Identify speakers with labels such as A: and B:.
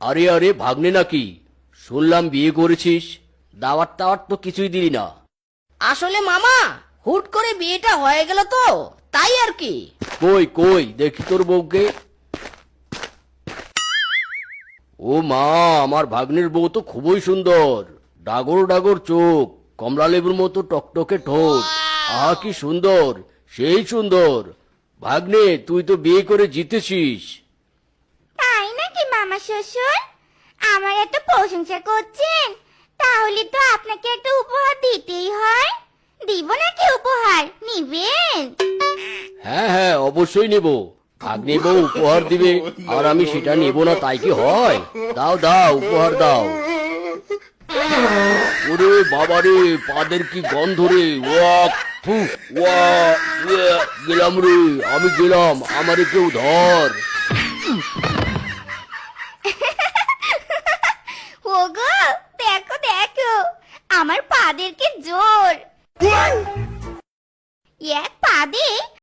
A: আরে আরে ভাগ্নে নাকি? শুনলাম বিয়ে করেছিস। দাওয়াত টাওয়াত তো কিছুই দিলি না।
B: আসলে মামা হুট করে বিয়েটা হয়ে গেল তো তাই আর কি?
A: কই কই দেখি তোর বউকে। ও মা আমার ভাগ্নের বউ তো খুবই সুন্দর। ডাগর ডাগর চোখ কমলা লেবুর মতো টকটকে ঠোঁট। আহা কি সুন্দর সেই সুন্দর। ভাগ্নে তুই তো বিয়ে করে জিতেছিস।
C: মামা শ্বশুর? আমার এত প্রশংসা করছেন। তাহলে তো আপনাকে একটা উপহার দিতেই হয়। দিব নাকি উপহার? নিবেন?
A: হ্যাঁ হ্যাঁ অবশ্যই নেব। ভাগ্নে বউ উপহার দিবে, আর আমি সেটা নেব না, তাই কি হয়? দাও দাও, উপহার দাও। ওরে বাবারে পাদের কি গন্ধ রে? ওয়া ফু, ওয়া গেলাম রে, আমি গেলাম, আমারে কেউ ধর
C: ওগো দেখো দেখো আমার পাদের কি জোর